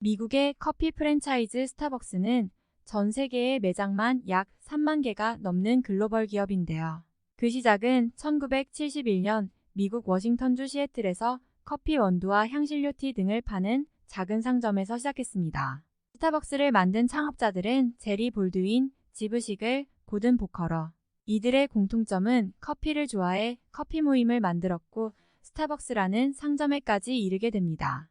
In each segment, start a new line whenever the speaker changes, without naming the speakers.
미국의 커피 프랜차이즈 스타벅스는 전 세계의 매장만 약 3만 개가 넘는 글로벌 기업인데요. 그 시작은 1971년 미국 워싱턴주 시애틀에서 커피 원두와 향신료 티 등을 파는 작은 상점에서 시작했습니다. 스타벅스를 만든 창업자들은 제리 볼드윈, 지브식을, 고든 보커러. 이들의 공통점은 커피를 좋아해 커피 모임을 만들었고 스타벅스라는 상점에까지 이르게 됩니다.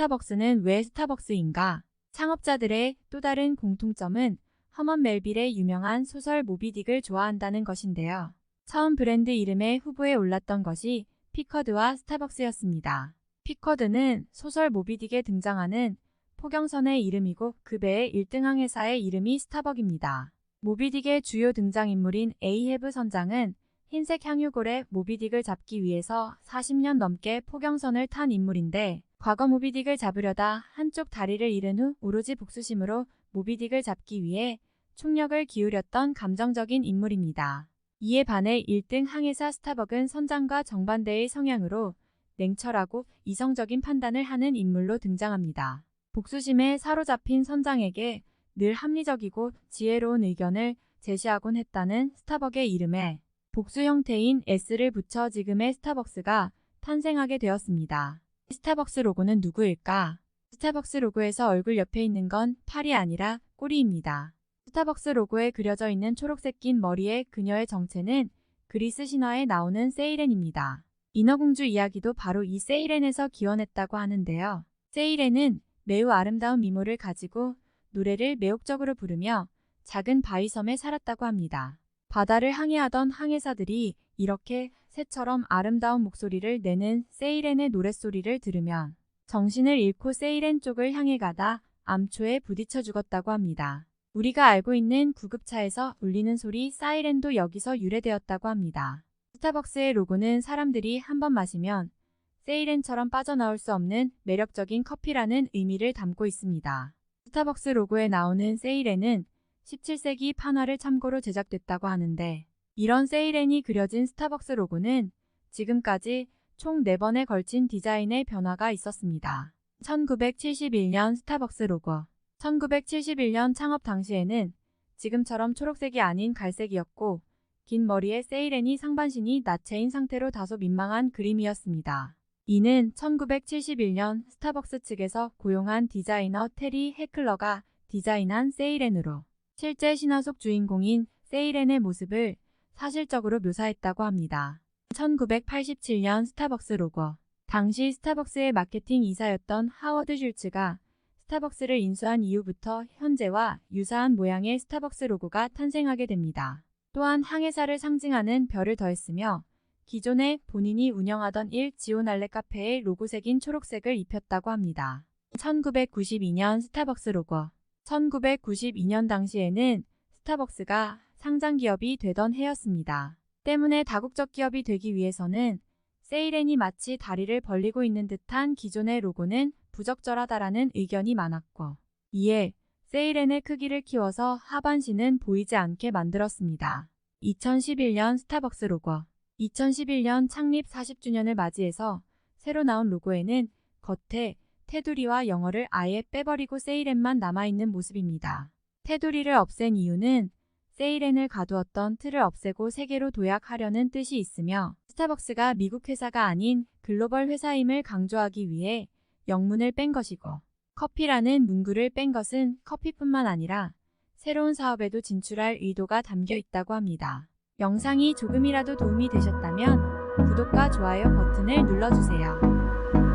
스타벅스는 왜 스타벅스인가? 창업자들의 또 다른 공통점은 허먼 멜빌의 유명한 소설 모비딕을 좋아한다는 것인데요. 처음 브랜드 이름의 후보에 올랐던 것이 피커드와 스타벅스였습니다. 피커드는 소설 모비딕에 등장하는 포경선의 이름이고 그 배의 1등 항해사의 이름이 스타벅입니다. 모비딕의 주요 등장인물인 에이헤브 선장은 흰색 향유골의 모비딕을 잡기 위해서 40년 넘게 포경선을 탄 인물인데 과거 모비딕을 잡으려다 한쪽 다리를 잃은 후 오로지 복수심으로 모비딕을 잡기 위해 총력을 기울였던 감정적인 인물입니다. 이에 반해 1등 항해사 스타벅은 선장과 정반대의 성향으로 냉철하고 이성적인 판단을 하는 인물로 등장합니다. 복수심에 사로잡힌 선장에게 늘 합리적이고 지혜로운 의견을 제시하곤 했다는 스타벅의 이름에 복수 형태인 S를 붙여 지금의 스타벅스가 탄생하게 되었습니다. 스타벅스 로고는 누구일까? 스타벅스 로고에서 얼굴 옆에 있는 건 팔이 아니라 꼬리입니다. 스타벅스 로고에 그려져 있는 초록색 긴 머리의 그녀의 정체는 그리스 신화에 나오는 세이렌입니다. 인어공주 이야기도 바로 이 세이렌에서 기원했다고 하는데요. 세이렌은 매우 아름다운 미모를 가지고 노래를 매혹적으로 부르며 작은 바위섬에 살았다고 합니다. 바다를 항해하던 항해사들이 이렇게 새처럼 아름다운 목소리를 내는 세이렌의 노랫소리를 들으면 정신을 잃고 세이렌 쪽을 향해 가다 암초에 부딪혀 죽었다고 합니다. 우리가 알고 있는 구급차에서 울리는 소리 사이렌도 여기서 유래되었다고 합니다. 스타벅스의 로고는 사람들이 한 번 마시면 세이렌처럼 빠져나올 수 없는 매력적인 커피라는 의미를 담고 있습니다. 스타벅스 로고에 나오는 세이렌은 17세기 판화를 참고로 제작됐다고 하는데 이런 세이렌이 그려진 스타벅스 로고는 지금까지 총 4번에 걸친 디자인의 변화가 있었습니다. 1971년 스타벅스 로고 1971년 창업 당시에는 지금처럼 초록색이 아닌 갈색이었고 긴 머리에 세이렌이 상반신이 나체인 상태로 다소 민망한 그림이었습니다. 이는 1971년 스타벅스 측에서 고용한 디자이너 테리 해클러가 디자인한 세이렌으로 실제 신화 속 주인공인 세이렌의 모습을 사실적으로 묘사했다고 합니다. 1987년 스타벅스 로고 당시 스타벅스의 마케팅 이사였던 하워드 슐츠가 스타벅스를 인수한 이후부터 현재와 유사한 모양의 스타벅스 로고가 탄생하게 됩니다. 또한 항해사를 상징하는 별을 더했으며 기존에 본인이 운영하던 1 지오날레 카페의 로고색인 초록색을 입혔다고 합니다. 1992년 스타벅스 로고 1992년 당시에는 스타벅스가 상장 기업이 되던 해였습니다. 때문에 다국적 기업이 되기 위해서는 세이렌이 마치 다리를 벌리고 있는 듯한 기존의 로고는 부적절하다라는 의견이 많았고 이에 세이렌의 크기를 키워서 하반신은 보이지 않게 만들었습니다. 2011년 스타벅스 로고 2011년 창립 40주년을 맞이해서 새로 나온 로고에는 겉에 테두리와 영어를 아예 빼버리고 세이렌만 남아있는 모습입니다. 테두리를 없앤 이유는 세이렌을 가두었던 틀을 없애고 세계로 도약하려는 뜻이 있으며 스타벅스가 미국 회사가 아닌 글로벌 회사임을 강조하기 위해 영문을 뺀 것이고 커피라는 문구를 뺀 것은 커피뿐만 아니라 새로운 사업에도 진출할 의도가 담겨 있다고 합니다. 영상이 조금이라도 도움이 되셨다면 구독과 좋아요 버튼을 눌러주세요.